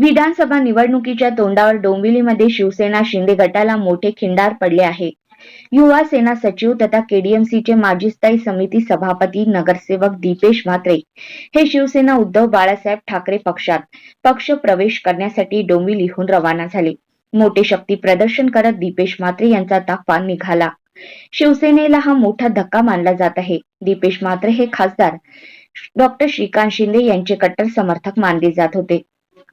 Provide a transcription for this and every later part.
विधानसभा निवडणुकीच्या तोंडावर डोंबिवलीमध्ये शिवसेना शिंदे गटाला मोठे खिंडार पडले आहे. युवा सेना सचिव तथा केडीएमसीचे माजी स्थायी समिती सभापती नगरसेवक दीपेश म्हात्रे हे शिवसेना उद्धव बाळासाहेब ठाकरे पक्षात पक्ष प्रवेश करण्यासाठी डोंबिवलीहून रवाना झाले. मोठे शक्ती प्रदर्शन करत दीपेश म्हात्रे यांचा ताफा निघाला. शिवसेनेला हा मोठा धक्का मानला जात आहे. दीपेश म्हात्रे हे खासदार डॉक्टर श्रीकांत शिंदे यांचे कट्टर समर्थक मानले जात होते.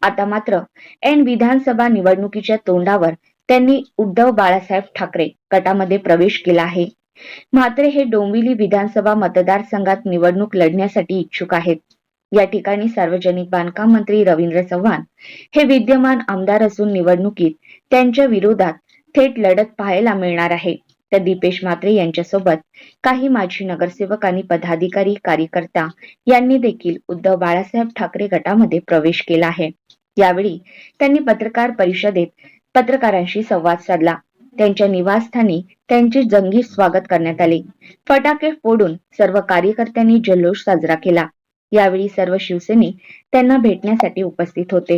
आता मात्र ऐन विधानसभा निवडणुकीच्या तोंडावर त्यांनी उद्धव बाळासाहेब ठाकरे गटामध्ये प्रवेश केला आहे. म्हात्रे हे डोंबिवली विधानसभा मतदारसंघात निवडणूक लढण्यासाठी इच्छुक आहेत. या ठिकाणी सार्वजनिक बांधकाम मंत्री रवींद्र चव्हाण हे विद्यमान आमदार असून निवडणुकीत त्यांच्या विरोधात थेट लढत पाहायला मिळणार आहे. तर दीपेश म्हात्रे यांच्यासोबत काही माजी नगरसेवक आणि पदाधिकारी कार्यकर्ता यांनी देखील उद्धव बाळासाहेब ठाकरे गटामध्ये प्रवेश केला आहे. यावेळी त्यांनी पत्रकार परिषदेत पत्रकारांशी संवाद साधला. त्यांच्या निवासस्थानी त्यांचे जंगी स्वागत करण्यात आले. फटाके फोडून सर्व कार्यकर्त्यांनी जल्लोष साजरा केला. यावेळी सर्व शिवसैनिक त्यांना भेटण्यासाठी उपस्थित होते.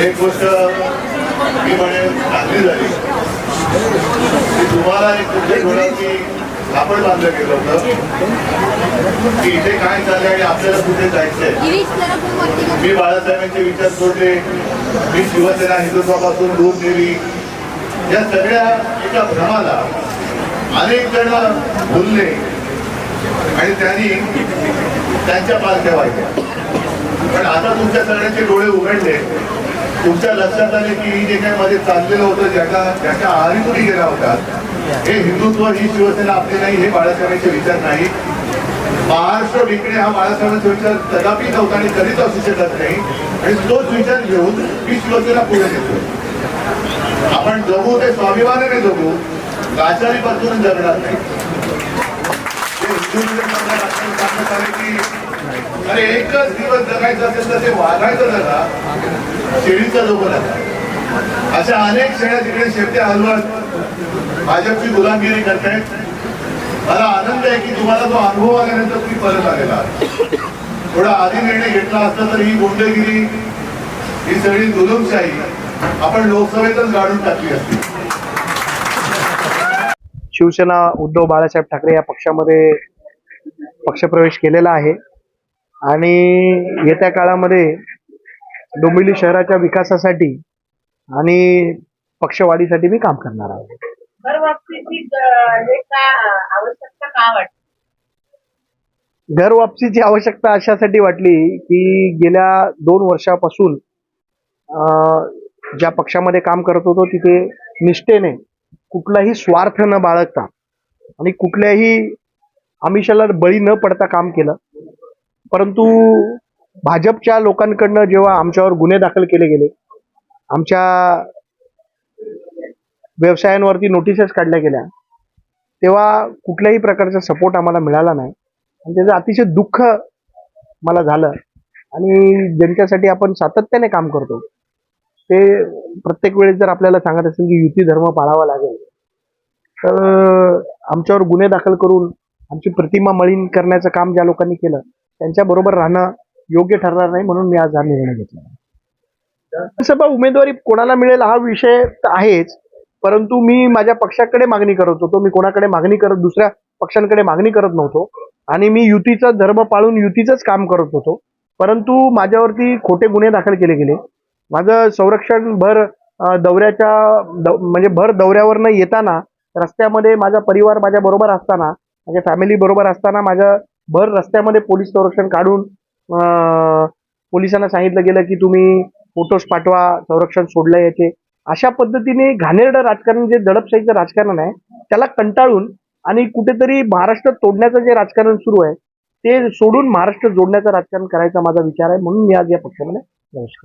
एक गोष्ट मी म्हणेन चांगली झाली. तुम्हाला एक डोळ्याची कापड बांधलं गेलं होतं. की इथे काय चाललंय आणि आपल्याला कुठे जायचंय. मी बाळासाहेबांचे विचार सोडले. मी शिवसेना हिंदुत्वापासून दूर नेली या सगळ्या एका भ्रमाला अनेक जण बोलले आणि त्यांनी त्यांच्या पालख्या वाहिल्या. पण आता तुमच्या सगळ्यांचे डोळे उघडले. तुमच्या लक्षात आले की जे काही मध्ये चाललेलं होतं ज्याच्या ज्याच्या आहारी तुम्ही गेला होता? हे हिंदुत्व ही शिवसेना आपली नाही हे बाळासाहेबांचे विचार नाही. महाराष्ट्र विकणे हा बाळासाहेबांचा विचार कदापि नव्हता आणि कधीच असू शकत नाही. आणि तोच विचार घेऊन मी शिवसेना पुढे घेतो आपण जगू ते स्वाभिमानाने जगू काचारी पासून जगणार नाही. अरे एकच दिवस जगायचं असेल तर ते वागायचं जगा शेळीचा जगू नका अशा अनेक शेळ्या तिकडे शेपटे हलवत भाजपची गुलामगिरी करतायत. मला आनंद आहे की तुम्हाला तो अनुभव आल्यानंतर तुम्ही परत आलेला थोडा आधी निर्णय घेतला असता तर ही गुंडगिरी ही सगळी जुलूमशाही आपण लोकसभेतच गाडून टाकली असती. शिवसेना उद्धव बाळासाहेब ठाकरे या पक्षामध्ये पक्षप्रवेश केलेला आहे. आणि येत्या काळामध्ये डोंबिवली शहराच्या विकासासाठी आणि पक्षवाढीसाठी मी काम करणार आहे. घर वापसीची आवश्यकता अशासाठी वाटली की गेल्या दोन वर्षापासून ज्या पक्षामध्ये काम करत होतो तिथे निष्ठेने कुठलाही स्वार्थ न बाळगता आणि कुठल्याही आमिषाला बळी न पडता काम केलं परंतु भाजपच्या लोकांकडनं जेव्हा आमच्यावर गुन्हे दाखल केले गेले आमच्या व्यवसायांवरती नोटिसेस काढल्या गेल्या तेव्हा कुठल्याही प्रकारचा सपोर्ट आम्हाला मिळाला नाही. आणि त्याचं अतिशय दुःख मला झालं. आणि ज्यांच्यासाठी आपण सातत्याने काम करतो ते प्रत्येक वेळेस जर आपल्याला सांगत असेल की युती धर्म पाळावा लागेल तर आमच्यावर गुन्हे दाखल करून आमची प्रतिमा मळीन करण्याचं काम ज्या लोकांनी केलं त्यांच्याबरोबर राहणं योग्य ठरणार नाही म्हणून मी आज हा निर्णय घेतला. विधानसभा उमेदवारी कोणाला मिळेल हा विषय तर आहेच परंतु मी माझ्या पक्षाकडे मागणी करत होतो. मी कोणाकडे मागणी करत दुसऱ्या पक्षांकडे मागणी करत नव्हतो. आणि मी युतीचा धर्म पाळून युतीचंच काम करत होतो. परंतु माझ्यावरती खोटे गुन्हे दाखल केले गेले. माझं संरक्षण भर दौऱ्याच्या दौ- म्हणजे भर दौऱ्यावरनं येताना रस्त्यामध्ये माझा परिवार माझ्या बरोबर असताना माझ्या फॅमिली बरोबर असताना माझ्या भर रस्त्यामध्ये पोलीस संरक्षण काढून पोलिसांना सांगितलं गेलं की तुम्ही फोटोज पाठवा संरक्षण सोडलं याचे. अशा पद्धतीने घाणेरडं राजकारण जे दडपशाहीचं राजकारण आहे त्याला कंटाळून आणि कुठेतरी महाराष्ट्र तोडण्याचं जे राजकारण सुरू आहे ते सोडून महाराष्ट्र जोडण्याचं राजकारण करायचा माझा विचार आहे. म्हणून मी आज या पक्षामध्ये प्रवेश